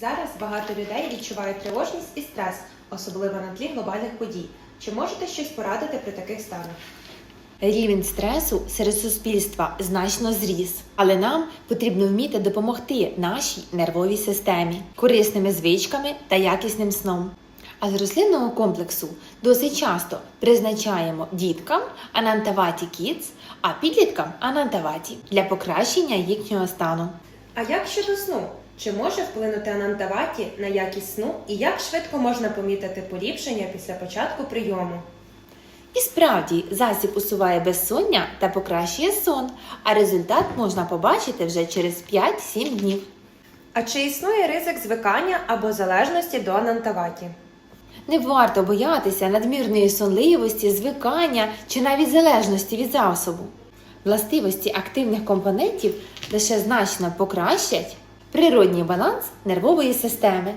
Зараз багато людей відчувають тривожність і стрес, особливо на тлі глобальних подій. Чи можете щось порадити при таких станах? Рівень стресу серед суспільства значно зріс, але нам потрібно вміти допомогти нашій нервовій системі корисними звичками та якісним сном. А з рослинного комплексу досить часто призначаємо діткам анантаваті Kids, а підліткам анантаваті для покращення їхнього стану. А як щодо сну? Чи може вплинути анантаваті на якість сну і як швидко можна помітити поліпшення після початку прийому? І справді засіб усуває безсоння та покращує сон, а результат можна побачити вже через 5-7 днів. А чи існує ризик звикання або залежності до анантаваті? Не варто боятися надмірної сонливості, звикання чи навіть залежності від засобу. Властивості активних компонентів лише значно покращать природній баланс нервової системи.